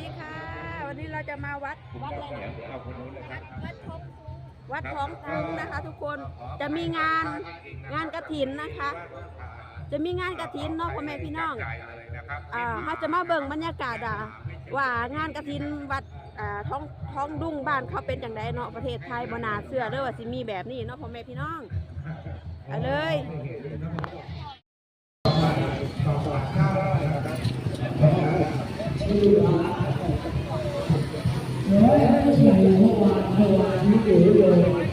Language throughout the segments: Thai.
ดีค่ะ วันนี้เราจะมาวัดวัดอะไรนะเอาคนนู้นเลยครับวัดท้องคุ้งนะคะ ทุกคนจะมีงานงานกระถินนะคะ จะมีงานกระถินเนาะพ่อแม่พี่น้องจ่ายเลยนะครับอ่าเขาจะมาเบิ่งบรรยากาศอะว่างานกระถินวัดอ่าท้องท้องดุ้งบ้านเขาเป็นจังไดเนาะประเทศไทยบนาเสื้อเด้อว่าสิมีแบบนี้เนาะพ่อแม่พี่น้องไปเลย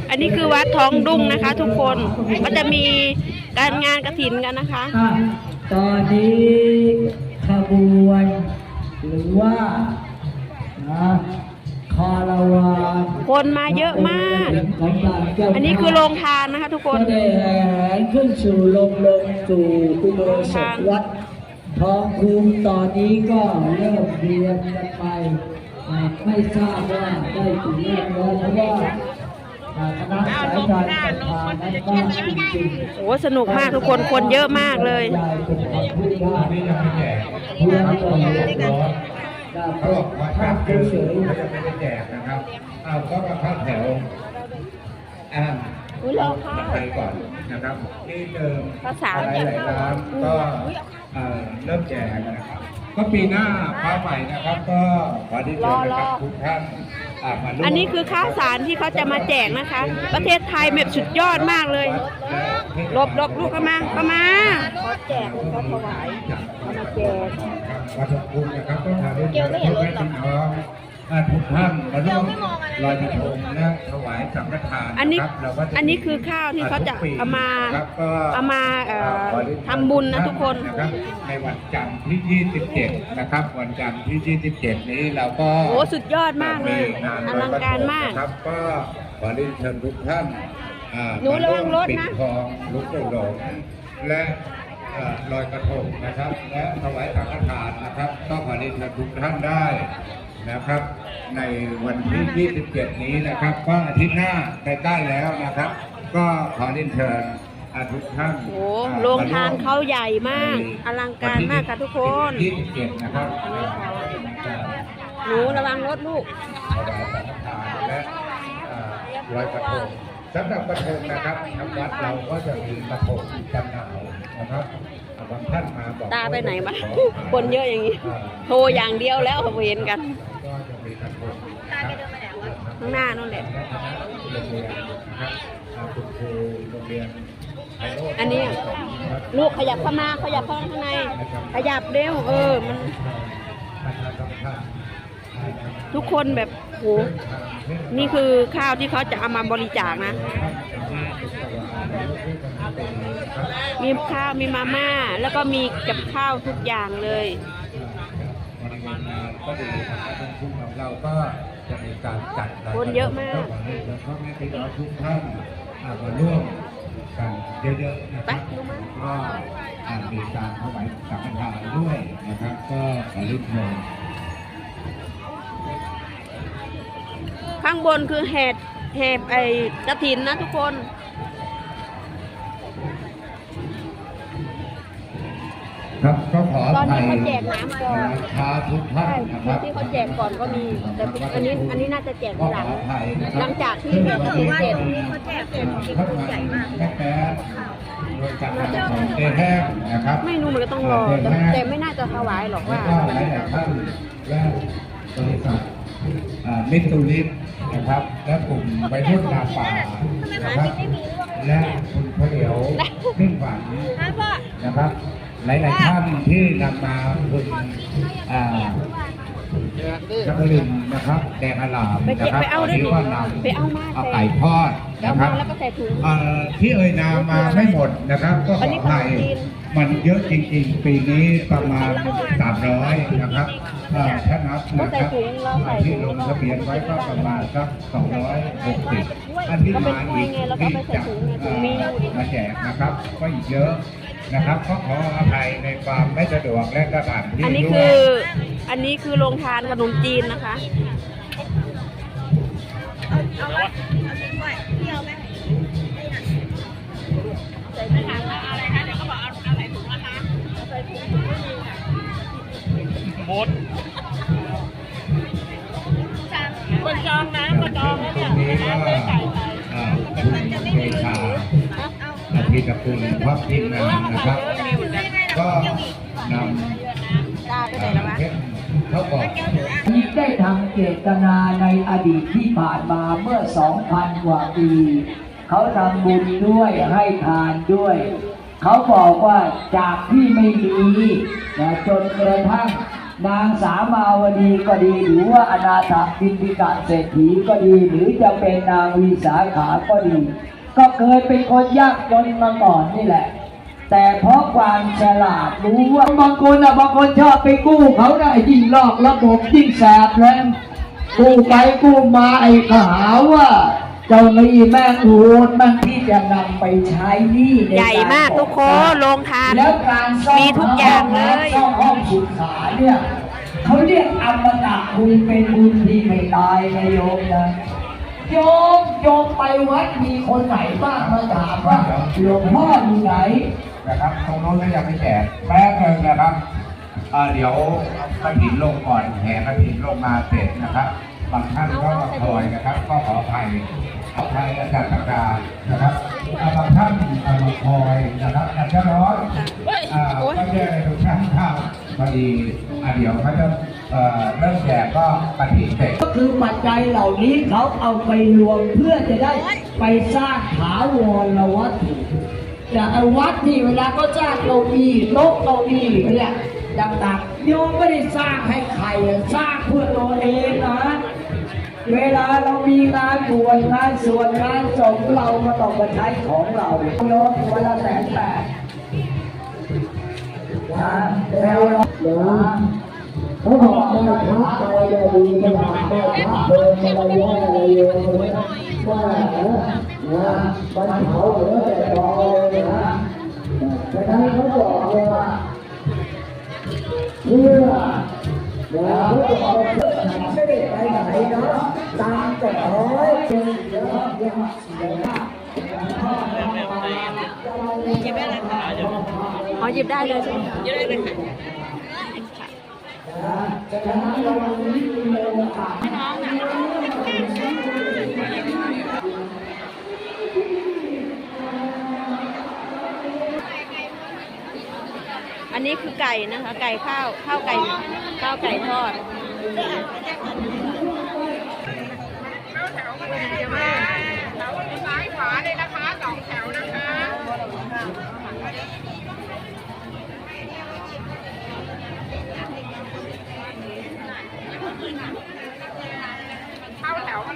อันนี้คือวัดท้องดุ้งนะคะ ทุกคนก็จะมีการงานกระถินกันนะคะอะตอนนี้ขบวนหรือว่านะคาราวานคนมาเยอะมากของหลานเจ้าอันนี้คือโรงทานนะคะ ทุกคนก็ได้แห่ขึ้นสู่ลงลงสู่อุโบสถวัดทองคุ้มตอนนี้ก็เริ่มเรียนกันไปอ่า ไม่ทราบว่าได้กี่แรกแล้วเพราะว่าอ่าคณะสายการศรัทธานั้นมากจริงๆโอ้สนุกมากทุกคนคนเยอะมากเลยนี่จะไม่แจกเพื่อนครับก็ร้เลอยนร้อนได้เขาบอกว่าภาถ้าพเกิดเฉยเขาจะไม่ได้แจกนะครับเอาก็มาเข้าแถวอ่าอุ๊ยรอข้าวไปก่อนนะครับที่เดิมภาษาหลายๆร้านก็เอ่อเริ่มแจกนะครับ ก็ปีหน้าฟ้าใหม่นะครับ ก็ขอที่เชิญนะครับทุกท่านอ่ามาร่วมอันนี้คือข้าวสารที่เขาจะมาแจกนะคะ ประเทศไทยแบบสุดยอดมากเลยหลบหลบลูกเข้ามาเข้ามาขอแจกเขาถวายเขามาแจกวัดหลวงปู่นะครับก็ถ่ายรูปกั อาทุกท่านมาร่วมลอยกระทงและถวายสังฆทานอันนี้ะครับเราก็จะอันนี้คือข้าวที่เขาจะเอามาครับก็เอามาเอ่อทำบุญนะทุกคนะรับในวันจันทร์ที่ 27 นะครับ วันจันทร์ที่ 27 นี้เราก็ โอ้สุดยอดมากเลยงนอลังการมาก ครับก็ขอเรียนเชิญทุกท่านอ่าหนูระวังรถนะ ปิดทองลุกโดงและเอ่อลอยกระทงนะครับ และถวายสังฆทานนะครับ ก็ขอเรียนเชิญทุกท่านได้ นะครับ ในวันที่ 27 นี้นะครับ ก็อาทิตย์หน้าใกล้ๆแล้วนะครับ ก็ขอเรียนเชิญอ่าทุกท่านโอ้อ่โรงทานมวมเขาใหญ่มาก อลังการมากค่ะทุกคนที่27นะครับหนูระวังรถลูกถวายสังฆทานและอ่าลอยกระทงสำหรับกระทงนะครับทางวัดเราก็จะมีกระทงจำหน่ายนะครับอ่า บางท่านมาบอกตาไปไหนมาขอคนเยอะอย่างนี้อ่าโทรอย่างเดียวแล้วเห็นกันก็จะมีกระทงนะครับข้างหน้านู่นแหละและคณะโรงเรียนนะครับอ่าคุณครูโรงเรียนไพโรจน์อันนี้ลูกขยับเข้ามาขยับเข้ามาข้างใน ขยับเร็วเออ มัน ประชาสัมพันธ์ทุกคนแบบโหนี่คือข้าวที่เขาจะเอามาบริจาคนะ มีข้าวมีมาม่า แล้วก็มีกับข้าวทุกอย่างเลยบริเวณงานก็ดีนะครับเป็นทุ่งของเราก็จะมีการจัดคนเยอะมากก็ขอให้พ่อแม่พี่น้องทุกท่านอ่ามาร่วมกันเยอะๆนะครับก็อ่ามีการถวายสังฆทานด้วยนะครับ ก็ขอรีบเชิญ ข้างบนคือแหดแหบไอ้กระถินนะทุกคนครับก็ขอตอนภันี้ยเขาแจกน้ำก่อนชาทุกท่าใช่นนะครับที่เขาแจกก่อนก็มีแต่อันนี้อันนี้น่าจะแจกก็ทีหขลัองอภัยนะครับหลังจากที่แจกกระถินเสร็จเขาแจกเป็นเข้ามาแม่แป๊ะโดยการนำของเตแห้งนะครับไม่รู้มันก็ต้องรอแต่แต่ไม่น่าจะถวายหรอกแล้วว่าก็หลายๆท่านและบริษัทอ่ามิตรลิส นะครับ และกลุ่มวัยรุ่นนาป่านะครับ และคุณพระเหลียวมิ่งฝันนะครับ หลายๆท่านที่นำมาคุณอ่าจักรินนะครับ แดงอลามไปนะเก็บครับไปเอาด้วยที่ดิว่านำไปเอามาเอาใส่ไก่ทอดแล้ว นะคมารับแล้วก็ใส่ถุงเอ่อที่เอ่ยนามมาไม่หมดนะครับ ก็ขอันอนี้อภัยขนมจีนมันเยอะจริงๆ ปีนี้ประมาณ 300 นะครับเอ่อถ้านับก็นะใส่ครับถุงเราใส่ที่ถุงลงทะเบียนไว้ก็ประมาณสัก260 อันที่มาอีกที่จะเอ่อมาแจกนะครับก็อีกเยอะนะครับก็ขออภัยในความไม่สะดวกและสถานที่อันนี้ด้คืวยออันนี้คือโรงทานขนมจีนนะคะ ไม่ถามว่าอะไรคะเดี๋ยวก็บอกเอาอาใส่ถุงนะคาใส่ถุงไม่มีค่หมดคนจอน้ำมาจองแล้วเนี่ยน้ำเลือไก่ไปคุณเดาและพี่กับคุณพักทีมงนะครับ ก็นำเทปเท่ากับได้ทำเจตนาในอดีตที่ผ่านมาเมื่อ 2,000 กว่าปี เขาทำบุญด้วยให้ทานด้วย เขาบอกว่าจากที่ไม่มีนะจนกระทั่งนางสามาวดีก็ดีหรือว่าอนาถบินพิกาเศรษฐีก็ดีหรือจะเป็นนางวิสาขาก็ดี ก็เคยเป็นคนยากจนมาก่อนนี่แหละ แต่เพราะความฉลาดรู้ว่าบางคนอะบางคนชอบไปกู้เขาได้ยิ่งลอกระบบยิ่งแสบเลยกู้ไปกู้มาไอ้ขาว่า เจ้าหนี้แม่งโหดแม่งที่จะนำไปใช้หนี้ในใหญ่มากทุกคนโรงทานแล้วการซ่อมมีทุกอย่างเลยซ่อมห้องสุขาเนี่ยเขาเรียกอมตะบุญเป็นบุญที่ไม่ตายนะโยมนะโยมโยมไปวัดมีคนไหนบ้างมาถามว่าหลวงพ่ออยู่ไหนนะครับตรงโน้นก็ยังไม่แจกแป๊บนึงนะครับเอ่อเดี๋ยวกระถินลงก่อนแห่กระถินลงมาเสร็จนะครับบางท่านก็มาคอยนะครับ ก็ขออภัย ขออภัยอาจารย์ตกานะครับอ่าบางท่านอ่ามาคอยนะครับอาจจะร้อนอ่าก็แยกในทุกท่านข้าวพอดีอ่าเดี๋ยวเขาจะเอ่อเริ่มแจกก็กระถินเสร็จก็คือปัจจัยเหล่านี้เขาเอาไปรวมเพื่อจะได้ไปสร้างถาวรวัตถุแต่ไอ้วัดที่เวลาก็สร้างเก้าอี้โต๊ะเก้าอี้เนี่ยต่างๆโยมไม่ได้สร้างให้ใครอะสร้างเพื่อตัวเองนะ เวลาเรามีงานบวชงานสวดงานศพเราก็ต้องมาใช้ของเราโยมวันละแสนแปดนะแล้วเราเดี๋ยวเขาบอกว่าพระไปได้ดีไม่ทำได้พระเดินมาระยะอะไรเยอะเลยว่านะวันเผาเหลือแต่รองเลยนะแต่ท่านเขาบอกเลยว่าเพื่อแล้วเขาบอกว่าไม่ได้ไปไหนเนาะ ตามแต่ขอให้เป็นเยอะเยอะเยอะอ๋อหยิบได้เลยใช่ไหมหยิบได้เลยค่ะอันนี้คือไก่นะคะ ไก่ข้าว ข้าวไก่ ข้าวไก่ทอด ซ้ายขวาเลยนะคะสองแถวนะคะ เข้าแถวกัน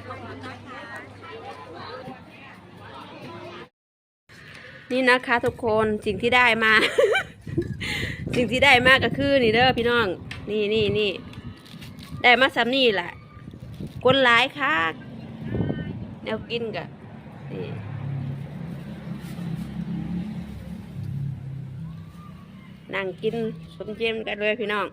นี่นะคะทุกคนสิ่งที่ได้มา สิ่งที่ได้มากก็คือนี่เด้อพี่น้อง นี่นี่นี่ได้มาซ้ำนี่แหละคนหลายค่ะแนวกินกะนี่นั่งกินสมเจยมกันเลยพี่น้อง